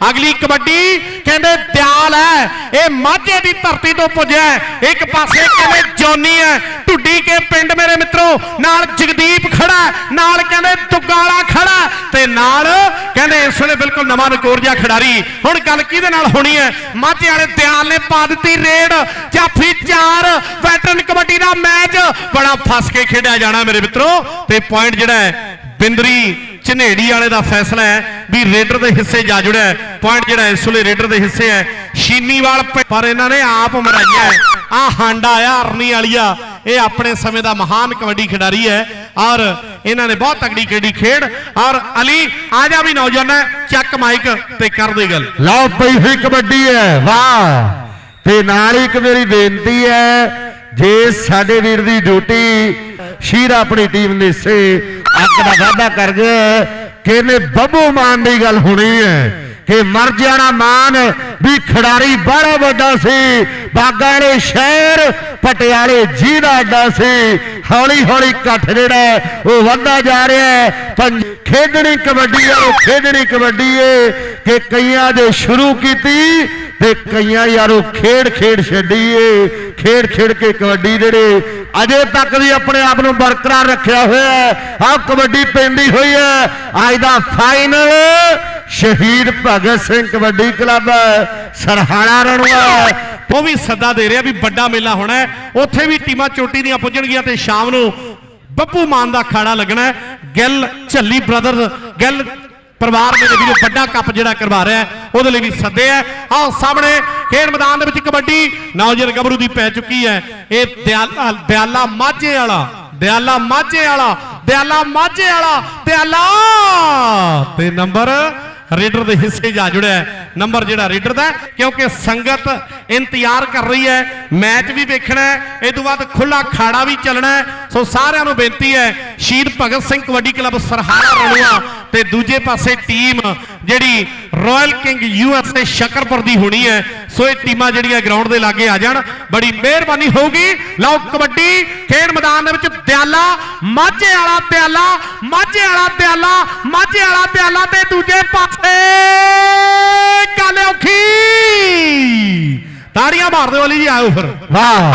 ਅਗਲੀ ਕਬੱਡੀ ਕਹਿੰਦੇ ਦਿਆਲ ਹੈ, ਇਹ ਮਾਝੇ ਦੀ ਧਰਤੀ ਤੋਂ ਪੁੱਜਿਆ ਇੱਕ ਪਾਸੇ ਕਹਿੰਦੇ ਜੋਨੀ ਹੈ, ਢੁੱਡੀ ਕੇ ਪਿੰਡ ਮੇਰੇ ਮਿੱਤਰੋ, ਨਾਲ ਜਗਦੀਪ ਖੜਾ ਨਾਲ ਕਹਿੰਦੇ ਤੁਗਾਲਾ ਖੜਾ ਤੇ ਨਾਲ ਕਹਿੰਦੇ ਇਸ ਵੇਲੇ ਬਿਲਕੁਲ ਨਵਾਂ ਨਕੋਰ ਜਿਹਾ ਖਿਡਾਰੀ। ਹੁਣ ਗੱਲ ਕਿਹਦੇ ਨਾਲ ਹੋਣੀ ਹੈ? ਮਾਝੇ ਵਾਲੇ ਦਿਆਲ ਨੇ ਪਾ ਦਿੱਤੀ ਰੇਡ, ਜਾਫੀ 4 ਵੈਟਰਨ ਕਬੱਡੀ ਦਾ ਮੈਚ। ਬੜਾ ਫਸ ਕੇ ਖੇਡਿਆ ਜਾਣਾ ਮੇਰੇ ਮਿੱਤਰੋ। ਤੇ ਪੁਆਇੰਟ ਜਿਹੜਾ ਹੈ, ਬਿੰਦਰੀ ਚਨੇੜੀ ਵਾਲੇ ਦਾ ਫੈਸਲਾ ਹੈ ਵੀ ਰੇਡਰ ਦੇ ਹਿੱਸੇ ਜਾ ਜੁੜਿਆ ਹੈ। ਪੁਆਇੰਟ ਜਿਹੜਾ ਇਸ ਵੇਲੇ ਰੇਡਰ ਦੇ ਹਿੱਸੇ ਹੈ। ਸ਼ੀਨੀਵਾਲ ਪਰ ਇਹਨਾਂ ਨੇ ਆਪ ਮਰਾਈਆ ਹੈ। ਆ ਹਾਂਡਾ ਆ ਅਰਨੀ ਵਾਲੀਆ ਇਹ ਆਪਣੇ ਸਮੇਂ ਦਾ ਮਹਾਨ ਕਬੱਡੀ ਖਿਡਾਰੀ ਹੈ। ਔਰ ਇਹਨਾਂ ਨੇ ਬਹੁਤ ਤਗੜੀ ਖੇਡੀ ਖੇਡ। ਔਰ ਅਲੀ, ਆ ਜਾ ਵੀ ਨੌਜਵਾਨ ਹੈ। ਚੱਕ ਮਾਈਕ ਤੇ ਕਰ ਦੇ ਗੱਲ। ਲਓ ਪਈ ਹੋਈ ਕਬੱਡੀ ਹੈ। ਵਾਹ। ਤੇ ਨਾਲ ਹੀ ਇੱਕ ਮੇਰੀ ਬੇਨਤੀ ਹੈ, ਜੇ ਸਾਡੇ ਵੀਰ ਦੀ ਡਿਊਟੀ ਸ਼ੀਰ ਆਪਣੀ ਟੀਮ ਦੇ ਹਿੱਸੇ ਅੱਗ ਦਾ ਵਾਅਦਾ ਕਰ ਗਿਆ ਕਿ ਇਹਨੇ ਬੱਬੂ ਮਾਨ ਦੀ ਗੱਲ ਹੋਣੀ ਹੈ? ਕਿ ਮਰ ਜਾਣਾ ਮਾਨ ਵੀ ਖਿਡਾਰੀ ਬੜਾ ਵੱਡਾ ਸੀ। ਬਾਗਾਂ ਵਾਲੇ ਸ਼ਹਿਰ, ਪਟਿਆਲੇ ਜਿਹਦਾ ਅੱਡਾ ਸੀ। ਹੌਲੀ ਹੌਲੀ ਇਕੱਠ ਜਿਹੜਾ ਉਹ ਵੱਧਦਾ ਜਾ ਰਿਹਾ ਹੈ। ਖੇਡਣੀ ਕਬੱਡੀ ਹੈ, ਉਹ ਖੇਡਣੀ ਕਬੱਡੀ ਹੈ ਕਿ ਕਈਆਂ ਦੇ ਸ਼ੁਰੂ ਕੀਤੀ ਤੇ ਕਈਆਂ ਯਾਰੋ ਖੇਡ ਖੇਡ ਛੱਡੀ ਏ ਖੇਡ ਖੇਡ ਕੇ ਕਬੱਡੀ ਜਿਹੜੇ ਅਜੇ ਤੱਕ ਵੀ ਆਪਣੇ ਆਪ ਨੂੰ ਬਰਕਰਾਰ ਰੱਖਿਆ ਹੋਇਆ ਹੈ, ਆਹ ਕਬੱਡੀ ਪੈਂਦੀ ਹੋਈ ਹੈ। ਅੱਜ ਦਾ ਫਾਈਨਲ ਸ਼ਹੀਦ ਭਗਤ ਸਿੰਘ ਕਬੱਡੀ ਕਲੱਬ ਸਰਹਾਣਾ ਰਣਵਾ ਉਹ ਵੀ ਸੱਦਾ ਦੇ ਰਿਹਾ ਵੀ ਵੱਡਾ ਮੇਲਾ ਹੋਣਾ ਉੱਥੇ ਵੀ ਟੀਮਾਂ ਚੋਟੀ ਦੀਆਂ ਪੁੱਜਣਗੀਆਂ ਤੇ ਸ਼ਾਮ ਨੂੰ ਬੱਬੂ ਮਾਨ ਦਾ ਅਖਾੜਾ ਲੱਗਣਾ ਗਿੱਲ ਝੱਲੀ ਬ੍ਰਦਰ, ਗਿੱਲ ਪਰਿਵਾਰ ਮੇਰੇ ਵੀਰੋ, ਵੱਡਾ ਕੱਪ ਜਿਹੜਾ ਕਰਵਾ ਰਿਹਾ ਉਹਦੇ ਲਈ ਵੀ ਸੱਦੇ ਹੈ। ਆਹ ਸਾਹਮਣੇ ਖੇਡ ਮੈਦਾਨ ਦੇ ਵਿੱਚ ਕਬੱਡੀ। ਨੌਜਵਾਨ ਗੱਭਰੂ ਦੀ ਪੈ ਚੁੱਕੀ ਹੈ। ਇਹ ਦਿਆਲਾ ਦਿਆਲਾ ਮਾਝੇ ਵਾਲਾ, ਦਿਆਲਾ ਮਾਝੇ ਵਾਲਾ, ਦਿਆਲਾ ਮਾਝੇ ਵਾਲਾ, ਦਿਆਲਾ! ਤੇ ਨੰਬਰ ਰੇਡਰ ਦੇ ਹਿੱਸੇ ਜਾ ਜੁੜਿਆ ਨੰਬਰ ਜਿਹੜਾ ਰੀਡਰ ਦਾ ਕਿਉਂਕਿ ਸੰਗਤ ਇੰਤਜ਼ਾਰ ਕਰ ਰਹੀ ਹੈ, ਮੈਚ ਵੀ ਵੇਖਣਾ ਹੈ, ਇਹ ਤੋਂ ਬਾਅਦ ਖੁੱਲਾ ਖਾੜਾ ਵੀ ਚੱਲਣਾ ਹੈ। ਸੋ ਸਾਰਿਆਂ ਨੂੰ ਬੇਨਤੀ ਹੈ, ਸ਼ਹੀਦ ਭਗਤ ਸਿੰਘ ਕਬੱਡੀ ਕਲੱਬ ਸਰਹਾਣਾ ਰਣੂਆ ਤੇ ਦੂਜੇ ਪਾਸੇ ਟੀਮ ਜਿਹੜੀ ਰਾਇਲ ਕਿੰਗ ਯੂਐਸਏ ਸ਼ਕਰਪੁਰ ਦੀ ਹੋਣੀ ਹੈ, ਸੋ ਇਹ ਟੀਮਾਂ ਜਿਹੜੀਆਂ ਗਰਾਊਂਡ ਦੇ ਲਾਗੇ ਆ ਜਾਣ। ਬੜੀ ਮਿਹਰਬਾਨੀ ਹੋਊਗੀ। ਲਓ ਕਬੱਡੀ, ਖੇਡ ਮੈਦਾਨ ਦੇ ਵਿੱਚ ਦਿਆਲਾ, ਮਾਝੇ ਵਾਲਾ ਦਿਆਲਾ, ਮਾਝੇ ਵਾਲਾ ਦਿਆਲਾ, ਮਾਝੇ ਵਾਲਾ ਦਿਆਲਾ ਤੇ ਦੂਜੇ ਪਾਸੇ। ਆਇਓ ਫਿਰ। ਵਾਹ।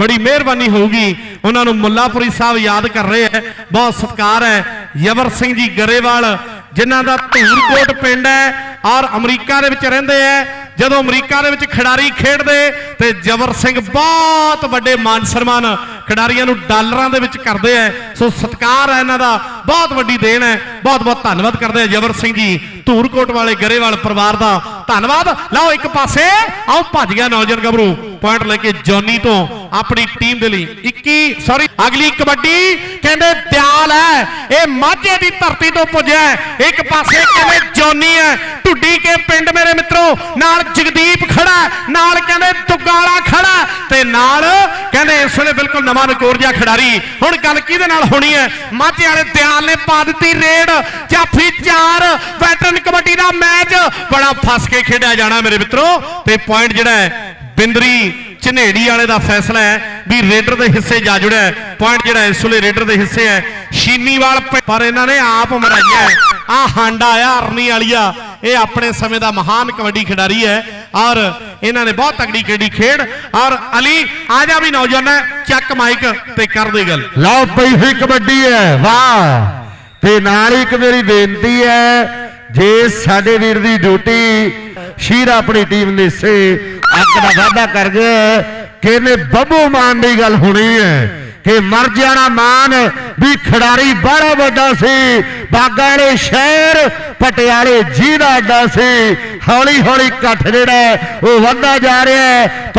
ਬੜੀ ਮਿਹਰਬਾਨੀ ਹੋਊਗੀ। ਉਹਨਾਂ ਨੂੰ ਮੁੱਲਾਪੁਰੀ ਸਾਹਿਬ ਯਾਦ ਕਰ ਰਹੇ ਹੈ। ਬਹੁਤ ਸਤਿਕਾਰ ਹੈ। ਯਵਰ ਸਿੰਘ ਜੀ ਗਰੇਵਾਲ, ਜਿਨ੍ਹਾਂ ਦਾ ਧੂਰਕੋਟ ਪਿੰਡ ਹੈ ਔਰ ਅਮਰੀਕਾ ਦੇ ਵਿੱਚ ਰਹਿੰਦੇ ਹੈ। ਜਦੋਂ ਅਮਰੀਕਾ ਦੇ ਵਿੱਚ ਖਿਡਾਰੀ ਖੇਡਦੇ ਤੇ ਜਵਰ ਸਿੰਘ ਬਹੁਤ ਵੱਡੇ ਮਾਨ ਸਨਮਾਨ ਖਿਡਾਰੀਆਂ ਨੂੰ ਡਾਲਰਾਂ ਦੇ ਵਿੱਚ ਕਰਦੇ ਐ। ਸੋ ਸਤਿਕਾਰ ਹੈ ਇਹਨਾਂ ਦਾ। ਬਹੁਤ ਵੱਡੀ ਦੇਣ ਹੈ ਬਹੁਤ ਬਹੁਤ ਧੰਨਵਾਦ ਕਰਦੇ ਆ ਜਵਰ ਸਿੰਘ ਜੀ। ਧੂਰਕੋਟ ਵਾਲੇ ਗਰੇਵਾਲ ਪਰਿਵਾਰ ਦਾ। ਧੰਨਵਾਦ। ਲਓ ਇੱਕ ਪਾਸੇ। ਆਓ ਭੱਜ ਗਿਆ ਨੌਜਵਾਨ ਗੱਭਰੂ। ਪੁਆਇੰਟ ਲੈ ਕੇ ਜੌਨੀ ਤੋਂ ਆਪਣੀ ਟੀਮ ਦੇ ਲਈ। 21 ਸੌਰੀ ਅਗਲੀ ਕਬੱਡੀ ਕਹਿੰਦੇ ਦਿਆਲ ਹੈ ਇਹ ਮਾਝੇ ਦੀ ਧਰਤੀ ਤੋਂ ਪੁੱਜਿਆ ਇੱਕ ਪਾਸੇ ਕਹਿੰਦੇ ਜੌਨੀ ਹੈ ਢੁੱਡੀ ਕੇ ਪਿੰਡ ਮੇਰੇ ਮਿੱਤਰੋ। ਨਾਲ ਜਗਦੀਪ ਖੜਾ ਨਾਲ ਕਹਿੰਦੇ ਤੁਗਾਲਾ ਖੜਾ ਤੇ ਨਾਲ ਕਹਿੰਦੇ ਇਸ ਵੇਲੇ ਬਿਲਕੁਲ ਨਵਾਂ ਨਕੋਰ ਖਿਡਾਰੀ। ਹੁਣ ਗੱਲ ਕਿਹਦੇ ਨਾਲ ਹੋਣੀ ਹੈ? ਮਾਝੇ ਵਾਲੇ ਦਿਆਲ ਨੇ ਪਾ ਦਿੱਤੀ ਰੇਡ। ਜਾਫੀ 4 ਵੈਟਰਨ ਕਬੱਡੀ ਦਾ ਮੈਚ। ਬੜਾ ਫਸ ਕੇ ਖੇਡਿਆ ਜਾਣਾ ਮੇਰੇ ਮਿੱਤਰੋ। ਤੇ ਪੁਆਇੰਟ ਜਿਹੜਾ ਹੈ, ਬਿੰਦਰੀ ਝਨੇੜੀ ਵਾਲੇ ਦਾ ਫੈਸਲਾ ਹੈ ਵੀ ਰੇਡਰ ਦੇ ਹਿੱਸੇ ਜਾ ਜੁੜਿਆ ਪੁਆਇੰਟ ਜਿਹੜਾ ਇਸ ਵੇਲੇ ਰੇਡਰ ਦੇ ਹਿੱਸੇ ਹੈ। ਸ਼ੀਨੀਵਾਲ ਪਰ ਇਹਨਾਂ ਨੇ ਆਪ ਮਰਾਈਆ ਹੈ। ਆ ਹਾਂਡਾ ਆ ਅਰਨੀ ਵਾਲੀਆ। ਇਹ ਆਪਣੇ ਸਮੇਂ ਦਾ ਮਹਾਨ ਕਬੱਡੀ ਖਿਡਾਰੀ ਹੈ। ਔਰ ਇਹਨਾਂ ਨੇ ਬਹੁਤ ਤਗੜੀ ਖੇਡੀ ਖੇਡ, ਔਰ ਅਲੀ ਆ ਜਾ ਵੀ ਨੌਜਵਾਨ ਚੱਕ ਮਾਈਕ ਤੇ ਕਰ ਦੇ ਗੱਲ। ਲਓ ਪਈ ਹੋਈ ਕਬੱਡੀ ਹੈ, ਵਾਹ। ਤੇ ਨਾਲ ਹੀ ਇੱਕ ਮੇਰੀ ਬੇਨਤੀ ਹੈ, ਜੇ ਸਾਡੇ ਵੀਰ ਦੀ ਡਿਊਟੀ ਸ਼ੀਰ ਆਪਣੀ ਟੀਮ ਦੇ ਹਿੱਸੇ ਅੱਗ ਦਾ ਵਾਅਦਾ ਕਰ ਗਿਆ ਕਿ ਇਹਨੇ ਬੱਬੂ ਮਾਨ ਦੀ ਗੱਲ ਹੋਣੀ ਹੈ, ਕਿ ਮਰ ਜਾਣਾ ਮਾਨ, ਵੀ ਖਿਡਾਰੀ ਬੜਾ ਵੱਡਾ ਸੀ, ਬਾਗਾਂ ਵਾਲੇ ਸ਼ਹਿਰ, ਪਟਿਆਲੇ ਜਿਹਦਾ ਅੱਡਾ ਸੀ ਹੌਲੀ ਹੌਲੀ ਇਕੱਠ ਜਿਹੜਾ ਉਹ ਵੱਧਦਾ ਜਾ ਰਿਹਾ ਹੈ।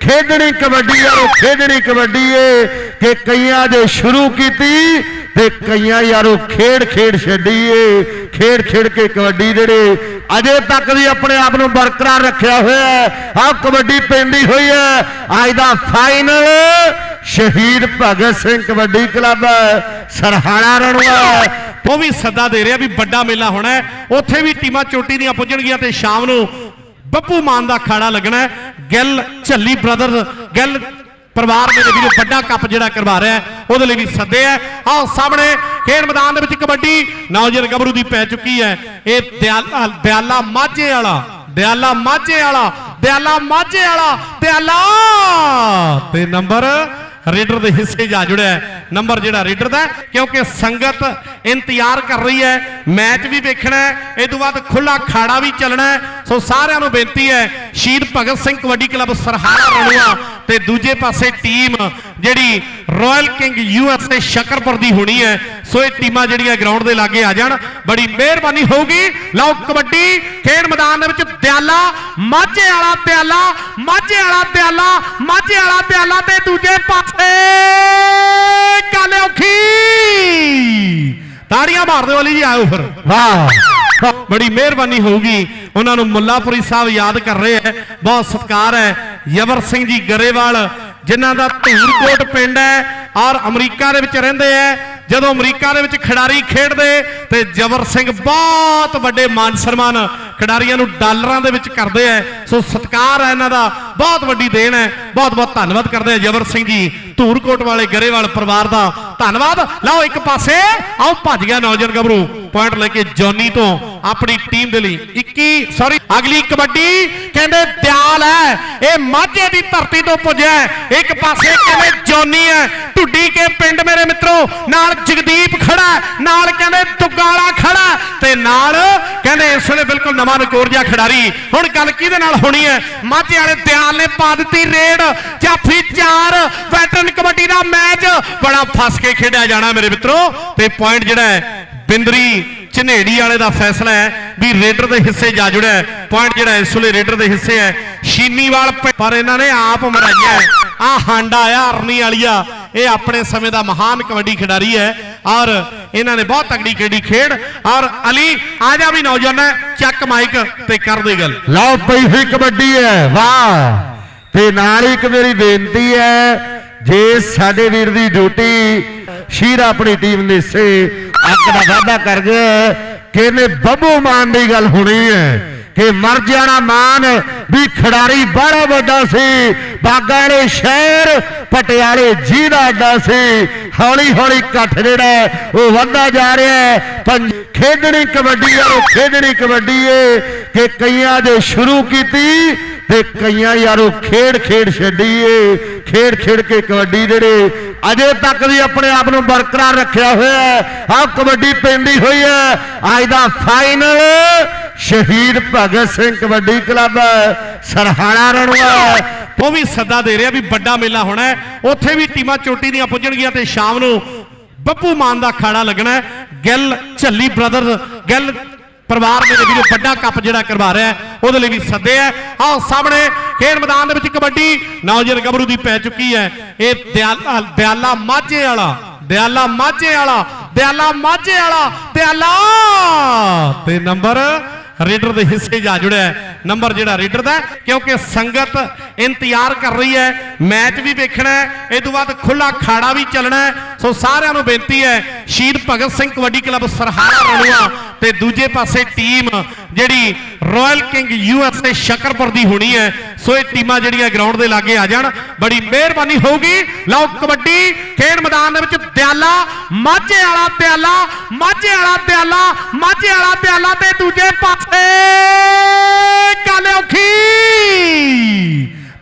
ਖੇਡਣੀ ਕਬੱਡੀ ਹੈ ਖੇਡਣੀ ਕਬੱਡੀ ਹੈ ਕਿ ਕਈਆਂ ਦੇ ਸ਼ੁਰੂ ਕੀਤੀ ਤੇ ਕਈਆਂ ਯਾਰੋ ਖੇਡ ਖੇਡ ਛੱਡੀ ਏ। ਖੇਡ ਖੇਡ ਕੇ ਕਬੱਡੀ ਜਿਹੜੇ ਅਜੇ ਤੱਕ ਵੀ ਆਪਣੇ ਆਪ ਨੂੰ ਬਰਕਰਾਰ ਰੱਖਿਆ ਹੋਇਆ ਹੈ। ਆਹ ਕਬੱਡੀ ਪੈਂਦੀ ਹੋਈ ਹੈ। ਅੱਜ ਦਾ ਫਾਈਨਲ ਸ਼ਹੀਦ ਭਗਤ ਸਿੰਘ ਕਬੱਡੀ ਕਲੱਬ ਸਰਹਾਣਾ ਰਣਵਾ ਉਹ ਵੀ ਸੱਦਾ ਦੇ ਰਿਹਾ ਵੀ ਵੱਡਾ ਮੇਲਾ ਹੋਣਾ ਹੈ। ਉੱਥੇ ਵੀ ਟੀਮਾਂ ਚੋਟੀ ਦੀਆਂ ਪੁੱਜਣਗੀਆਂ ਤੇ ਸ਼ਾਮ ਨੂੰ ਬੱਬੂ ਮਾਨ ਦਾ ਅਖਾੜਾ ਲੱਗਣਾ ਗਿੱਲ, ਝੱਲੀ ਬ੍ਰਦਰਜ਼ ਗਿੱਲ ਪਰਿਵਾਰ ਮੇਰੇ ਵੀਰੋ ਵੱਡਾ ਕੱਪ ਜਿਹੜਾ ਕਰਵਾ ਰਿਹਾ ਉਹਦੇ ਲਈ ਵੀ ਸੱਦੇ ਹੈ। ਆਹ ਸਾਹਮਣੇ ਖੇਡ ਮੈਦਾਨ ਦੇ ਵਿੱਚ ਕਬੱਡੀ ਨੌਜਵਾਨ ਗੱਭਰੂ ਦੀ ਪੈ ਚੁੱਕੀ ਹੈ, ਇਹ ਦਿਆਲਾ ਦਿਆਲਾ ਮਾਝੇ ਵਾਲਾ, ਦਿਆਲਾ ਮਾਝੇ ਵਾਲਾ, ਦਿਆਲਾ ਮਾਝੇ ਵਾਲਾ, ਦਿਆਲਾ ਤੇ ਨੰਬਰ ਰੇਡਰ ਦੇ ਹਿੱਸੇ ਜਾ ਜੁੜਿਆ ਨੰਬਰ ਜਿਹੜਾ ਰੇਡਰ ਦਾ, ਕਿਉਂਕਿ ਸੰਗਤ ਇੰਤਜ਼ਾਰ ਕਰ ਰਹੀ ਹੈ, ਮੈਚ ਵੀ ਵੇਖਣਾ ਹੈ, ਇਹ ਤੋਂ ਬਾਅਦ ਖੁੱਲਾ ਖਾੜਾ ਵੀ ਚੱਲਣਾ ਸੋ ਸਾਰਿਆਂ ਨੂੰ ਬੇਨਤੀ ਹੈ, ਸ਼ਹੀਦ ਭਗਤ ਸਿੰਘ ਕਬੱਡੀ ਕਲੱਬ ਸਰਹਾਰਾ ਰਣੂਆ ਤੇ ਦੂਜੇ ਪਾਸੇ ਟੀਮ ਜਿਹੜੀ ਰਾਇਲ ਕਿੰਗ ਯੂਐਸਏ ਸ਼ਕਰਪੁਰ ਦੀ ਹੋਣੀ ਹੈ ਸੋ ਇਹ ਟੀਮਾਂ ਜਿਹੜੀਆਂ ਗਰਾਊਂਡ ਦੇ ਲਾਗੇ ਆ ਜਾਣ ਬੜੀ ਮਿਹਰਬਾਨੀ ਹੋਊਗੀ। ਲਓ ਕਬੱਡੀ ਖੇਡ ਮੈਦਾਨ ਦੇ ਵਿੱਚ ਦਿਆਲਾ ਮਾਝੇ ਵਾਲਾ ਦਿਆਲਾ ਮਾਝੇ ਵਾਲਾ ਦਿਆਲਾ ਮਾਝੇ ਵਾਲਾ ਦਿਆਲਾ ਤੇ ਦੂਜੇ ਪਾਸੇ। ਕਾਲੇ ਔਖੀ। ਤਾੜੀਆਂ ਮਾਰ ਦਿਓ ਅਲੀ ਜੀ ਆਇਓ ਫਿਰ। ਵਾਹ। ਬੜੀ ਮਿਹਰਬਾਨੀ ਹੋਊਗੀ। ਉਹਨਾਂ ਨੂੰ ਮੁੱਲਾਪੁਰੀ ਸਾਹਿਬ ਯਾਦ ਕਰ ਰਹੇ ਹੈ। ਬਹੁਤ ਸਤਿਕਾਰ ਹੈ। ਯਵਰ ਸਿੰਘ ਜੀ ਗਰੇਵਾਲ ਜਿਨ੍ਹਾਂ ਦਾ ਧੂਰਕੋਟ ਪਿੰਡ ਹੈ ਔਰ ਅਮਰੀਕਾ ਦੇ ਵਿੱਚ ਰਹਿੰਦੇ ਹੈ। ਜਦੋਂ ਅਮਰੀਕਾ ਦੇ ਵਿੱਚ ਖਿਡਾਰੀ ਖੇਡਦੇ ਤੇ ਜਵਰ ਸਿੰਘ ਬਹੁਤ ਵੱਡੇ ਮਾਨ ਸਨਮਾਨ ਖਿਡਾਰੀਆਂ ਨੂੰ ਡਾਲਰਾਂ ਦੇ ਵਿੱਚ ਕਰਦੇ ਹੈ ਸੋ ਸਤਿਕਾਰ ਹੈ ਇਹਨਾਂ ਦਾ। ਬਹੁਤ ਵੱਡੀ ਦੇਣ ਹੈ ਬਹੁਤ ਬਹੁਤ ਧੰਨਵਾਦ ਕਰਦੇ ਆ ਜਵਰ ਸਿੰਘ ਜੀ। ਧੂਰਕੋਟ ਵਾਲੇ ਗਰੇਵਾਲ ਪਰਿਵਾਰ ਦਾ ਧੰਨਵਾਦ। ਲਓ ਇੱਕ ਪਾਸੇ, ਆਓ ਭੱਜ ਗਿਆ ਨੌਜਵਾਨ ਗੱਭਰੂ। ਪੁਆਇੰਟ ਲੈ ਕੇ ਜੌਨੀ ਤੋਂ ਆਪਣੀ ਟੀਮ ਦੇ ਲਈ। 21 ਸੌਰੀ ਅਗਲੀ ਕਬੱਡੀ ਕਹਿੰਦੇ ਦਿਆਲ ਹੈ ਇਹ ਮਾਝੇ ਦੀ ਧਰਤੀ ਤੋਂ ਪੁੱਜਿਆ ਇੱਕ ਪਾਸੇ ਕਹਿੰਦੇ ਜੌਨੀ ਹੈ ਢੁੱਡੀ ਪਿੰਡ ਮੇਰੇ ਮਿੱਤਰੋ, ਨਾਲ ਜਗਦੀਪ ਖੜਾ ਨਾਲ ਕਹਿੰਦੇ ਦੁੱਗਾਲਾ ਖੜਾ ਤੇ ਨਾਲ ਕਹਿੰਦੇ ਇਸ ਵੇਲੇ ਬਿਲਕੁਲ ਨਵਾਂ ਨਕੋਰ ਖਿਡਾਰੀ। ਹੁਣ ਗੱਲ ਕਿਹਦੇ ਨਾਲ ਹੋਣੀ ਹੈ? ਮਾਝੇ ਵਾਲੇ ਦਿਆਲ ਨੇ ਪਾ ਦਿੱਤੀ ਰੇਡ, ਜਾਫੀ 4 ਵੈਟਰਨ ਕਬੱਡੀ ਦਾ ਮੈਚ। ਬੜਾ ਫਸ ਕੇ ਖੇਡਿਆ ਜਾਣਾ ਮੇਰੇ ਮਿੱਤਰੋ। ਤੇ ਪੁਆਇੰਟ ਜਿਹੜਾ ਹੈ, ਬਿੰਦਰੀ ਝਨੇੜੀ ਵਾਲੇ ਦਾ ਫੈਸਲਾ ਹੈ ਵੀ ਰੇਡਰ ਦੇ ਹਿੱਸੇ ਜਾ ਜੁੜਿਆ ਪੁਆਇੰਟ ਜਿਹੜਾ ਇਸ ਵੇਲੇ ਰੇਡਰ ਦੇ ਹਿੱਸੇ ਹੈ। ਸ਼ੀਨੀਵਾਲ ਪਰ ਇਹਨਾਂ ਨੇ ਆਪ ਮਰਾਈਆ ਆ ਹਾਂਡਾ ਆ, ਅਰਨੀ ਵਾਲੀਆ ਇਹ ਆਪਣੇ ਸਮੇਂ ਦਾ ਮਹਾਨ ਕਬੱਡੀ ਖਿਡਾਰੀ ਹੈ ਔਰ ਇਹਨਾਂ ਨੇ ਬਹੁਤ ਤਗੜੀ ਖੇਡੀ ਖੇਡ ਔਰ ਅਲੀ, ਆ ਜਾ ਵੀ ਨੌਜਵਾਨ ਹੈ ਚੱਕ ਮਾਈਕ ਤੇ ਕਰ ਦੇ ਗੱਲ। ਲਓ ਪਈ ਹੋਈ ਕਬੱਡੀ ਹੈ, ਵਾਹ। ਤੇ ਨਾਲ ਹੀ ਇੱਕ ਮੇਰੀ ਬੇਨਤੀ ਹੈ, ਜੇ ਸਾਡੇ ਵੀਰ ਦੀ ਡਿਊਟੀ ਸ਼ੀਰ ਆਪਣੀ ਟੀਮ ਦੇ ਹਿੱਸੇ ਅੱਗ ਦਾ ਵਾਅਦਾ ਕਰ ਗਿਆ ਕਿ ਇਹਨੇ ਬੱਬੂ ਮਾਨ ਦੀ ਗੱਲ ਹੋਣੀ ਹੈ। ਕਿ ਮਰ ਜਾਣਾ ਮਾਨ, ਵੀ ਖਿਡਾਰੀ ਬੜਾ ਵੱਡਾ ਸੀ। ਬਾਗਾ ਵਾਲੇ ਸ਼ਹਿਰ, ਪਟਿਆਲੇ ਜੀ ਦਾ ਸੀ। ਹੌਲੀ ਹੌਲੀ ਇਕੱਠ ਜਿਹੜਾ ਉਹ ਵੱਧਦਾ ਜਾ ਰਿਹਾ ਹੈ। ਖੇਡਣੀ ਕਬੱਡੀ ਆ ਖੇਡਣੀ ਕਬੱਡੀ ਏ। ਕਿ ਕਈਆਂ ਦੇ ਸ਼ੁਰੂ ਕੀਤੀ ਤੇ ਕਈਆਂ ਯਾਰੋ ਖੇਡ ਖੇਡ ਛੱਡੀ ਏ। ਖੇਡ ਖੇਡ ਕੇ ਕਬੱਡੀ ਜਿਹੜੇ ਅਜੇ ਤੱਕ ਵੀ ਆਪਣੇ ਆਪ ਨੂੰ ਬਰਕਰਾਰ ਰੱਖਿਆ ਹੋਇਆ ਹੈ। ਆਹ ਕਬੱਡੀ ਪੈਂਦੀ ਹੋਈ ਹੈ। ਅੱਜ ਦਾ ਫਾਈਨਲ ਸ਼ਹੀਦ ਭਗਤ ਸਿੰਘ ਕਬੱਡੀ ਕਲੱਬ ਸਰਹਾਣਾ ਰਣਵਾ ਉਹ ਵੀ ਸੱਦਾ ਦੇ ਰਿਹਾ ਵੀ ਵੱਡਾ ਮੇਲਾ ਹੋਣਾ ਹੈ। ਉੱਥੇ ਵੀ ਟੀਮਾਂ ਚੋਟੀ ਦੀਆਂ ਪੁੱਜਣਗੀਆਂ ਤੇ ਸ਼ਾਮ ਨੂੰ ਬੱਬੂ ਮਾਨ ਦਾ ਖਾੜਾ ਲੱਗਣਾ ਹੈ। ਗਿੱਲ ਝੱਲੀ ਬ੍ਰਦਰ, ਗਿੱਲ ਪਰਿਵਾਰ ਮੇਰੇ ਵੀਰੋ ਵੱਡਾ ਕੱਪ ਜਿਹੜਾ ਕਰਵਾ ਰਿਹਾ ਉਹਦੇ ਲਈ ਵੀ ਸੱਦੇ ਹੈ। ਆਹ ਸਾਹਮਣੇ ਖੇਡ ਮੈਦਾਨ ਦੇ ਵਿੱਚ ਕਬੱਡੀ ਨੌਜਵਾਨ ਗੱਭਰੂ ਦੀ ਪੈ ਚੁੱਕੀ ਹੈ। ਇਹ ਦਿਆਲਾ ਦਿਆਲਾ ਮਾਝੇ ਵਾਲਾ, ਦਿਆਲਾ ਮਾਝੇ ਵਾਲਾ, ਦਿਆਲਾ ਮਾਝੇ ਵਾਲਾ, ਦਿਆਲਾ ਤੇ ਨੰਬਰ ਰੇਡਰ ਦੇ ਹਿੱਸੇ ਜਾ ਜੁੜਿਆ ਨੰਬਰ ਜਿਹੜਾ ਰੇਡਰ ਦਾ ਕਿਉਂਕਿ ਸੰਗਤ ਇੰਤਜ਼ਾਰ ਕਰ ਰਹੀ ਹੈ, ਮੈਚ ਵੀ ਵੇਖਣਾ ਹੈ, ਇਹ ਤੋਂ ਬਾਅਦ ਖੁੱਲਾ ਖਾੜਾ ਵੀ ਚੱਲਣਾ ਸੋ ਸਾਰਿਆਂ ਨੂੰ ਬੇਨਤੀ ਹੈ, ਸ਼ਹੀਦ ਭਗਤ ਸਿੰਘ ਕਬੱਡੀ ਕਲੱਬ ਸਰਹਾਰਾ ਰਣੂਆ ਤੇ ਦੂਜੇ ਪਾਸੇ ਟੀਮ ਜਿਹੜੀ ਰਾਇਲ ਕਿੰਗ ਯੂਐਸਏ ਸ਼ਕਰਪੁਰ ਦੀ ਹੋਣੀ ਹੈ, ਸੋ ਇਹ ਟੀਮਾਂ ਜਿਹੜੀਆਂ ਗਰਾਊਂਡ ਦੇ ਲਾਗੇ ਆ ਜਾਣ। ਬੜੀ ਮਿਹਰਬਾਨੀ ਹੋਊਗੀ। ਲਓ ਕਬੱਡੀ ਖੇਡ ਮੈਦਾਨ ਦੇ ਵਿੱਚ ਦਿਆਲਾ ਮਾਝੇ ਵਾਲਾ ਦਿਆਲਾ ਮਾਝੇ ਵਾਲਾ ਦਿਆਲਾ ਮਾਝੇ ਵਾਲਾ ਦਿਆਲਾ ਤੇ ਦੂਜੇ ਪਾਸੇ ਕਾਲੇ ਔਖੀ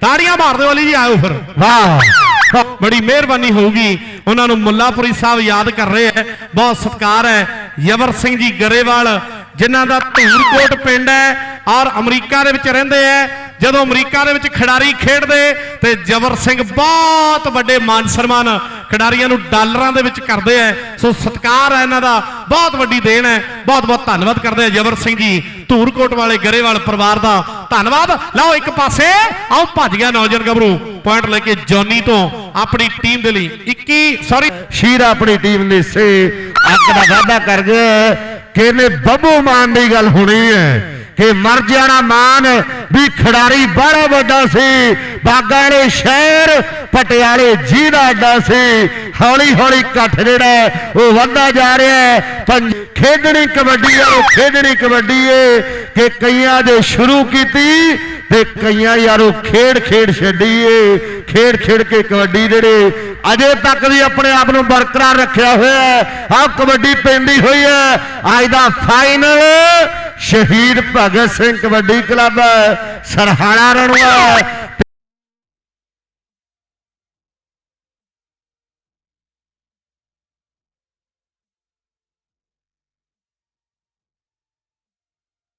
ਤਾੜੀਆਂ ਮਾਰ ਦਿਓ ਅਲੀ ਜੀ ਆਇਓ ਫਿਰ। ਵਾਹ। ਬੜੀ ਮਿਹਰਬਾਨੀ ਹੋਊਗੀ। ਉਹਨਾਂ ਨੂੰ ਮੁੱਲਾਪੁਰੀ ਸਾਹਿਬ ਯਾਦ ਕਰ ਰਹੇ ਹੈ। ਬਹੁਤ ਸਤਿਕਾਰ ਹੈ। ਯਵਰ ਸਿੰਘ ਜੀ ਗਰੇਵਾਲ ਜਿਨ੍ਹਾਂ ਦਾ ਧੂਰਕੋਟ ਪਿੰਡ ਹੈ ਔਰ ਅਮਰੀਕਾ ਦੇ ਵਿੱਚ ਰਹਿੰਦੇ ਹੈ। ਜਦੋਂ ਅਮਰੀਕਾ ਦੇ ਵਿੱਚ ਖਿਡਾਰੀ ਖੇਡਦੇ ਤੇ ਜਵਰ ਸਿੰਘ ਬਹੁਤ ਵੱਡੇ ਮਾਨ ਸਨਮਾਨ ਖਿਡਾਰੀਆਂ ਨੂੰ ਡਾਲਰਾਂ ਦੇ ਵਿੱਚ ਕਰਦੇ ਹੈ ਸੋ ਸਤਿਕਾਰ ਹੈ ਇਹਨਾਂ ਦਾ। ਬਹੁਤ ਵੱਡੀ ਦੇਣ ਹੈ। ਬਹੁਤ ਬਹੁਤ ਧੰਨਵਾਦ ਕਰਦੇ ਆ ਜਵਰ ਸਿੰਘ ਜੀ। ਧੂਰਕੋਟ ਵਾਲੇ ਗਰੇਵਾਲ ਪਰਿਵਾਰ ਦਾ। ਧੰਨਵਾਦ। ਲਓ ਇੱਕ ਪਾਸੇ। ਆਓ ਭੱਜ ਗਿਆ ਨੌਜਵਾਨ ਗੱਭਰੂ। ਪੁਆਇੰਟ ਲੈ ਕੇ ਜੌਨੀ ਤੋਂ ਆਪਣੀ ਟੀਮ ਦੇ ਲਈ। 21 ਸੌਰੀ ਸ਼ੀਰ ਆਪਣੀ ਟੀਮ ਦੇ ਹਿੱਸੇ ਅੱਗ ਦਾ ਵਾਅਦਾ ਕਰ ਗਿਆ ਕਿ ਬੱਬੂ ਮਾਨ ਦੀ ਗੱਲ ਹੋਣੀ ਹੈ। ਕਿ ਮਰ ਜਾਣਾ ਮਾਨ, ਵੀ ਖਿਡਾਰੀ ਬੜਾ ਵੱਡਾ ਸੀ। ਬਾਗਾ ਵਾਲੇ ਸ਼ਹਿਰ, ਪਟਿਆਲੇ ਜੀ ਅੱਡਾ ਸੀ। ਹੌਲੀ ਹੌਲੀ ਇਕੱਠ ਜਿਹੜਾ ਉਹ ਵੱਧਦਾ ਜਾ ਰਿਹਾ ਹੈ। ਖੇਡਣੀ ਕਬੱਡੀ ਆ ਉਹ ਖੇਡਣੀ ਕਬੱਡੀ ਏ ਕਿ ਕਈਆਂ ਦੇ ਸ਼ੁਰੂ ਕੀਤੀ ਤੇ ਕਈਆਂ ਯਾਰੋ ਖੇਡ ਖੇਡ ਛੱਡੀ ਏ। ਖੇਡ ਖੇਡ ਕੇ ਕਬੱਡੀ ਜਿਹੜੇ ਅਜੇ ਤੱਕ ਵੀ ਆਪਣੇ ਆਪ ਨੂੰ ਬਰਕਰਾਰ ਰੱਖਿਆ ਹੋਇਆ ਹੈ। ਆਹ ਕਬੱਡੀ ਪੈਂਦੀ ਹੋਈ ਹੈ। ਅੱਜ ਦਾ ਫਾਈਨਲ ਸ਼ਹੀਦ ਭਗਤ ਸਿੰਘ ਕਬੱਡੀ ਕਲੱਬ ਸਰਹਾਣਾ ਰਣਵਾ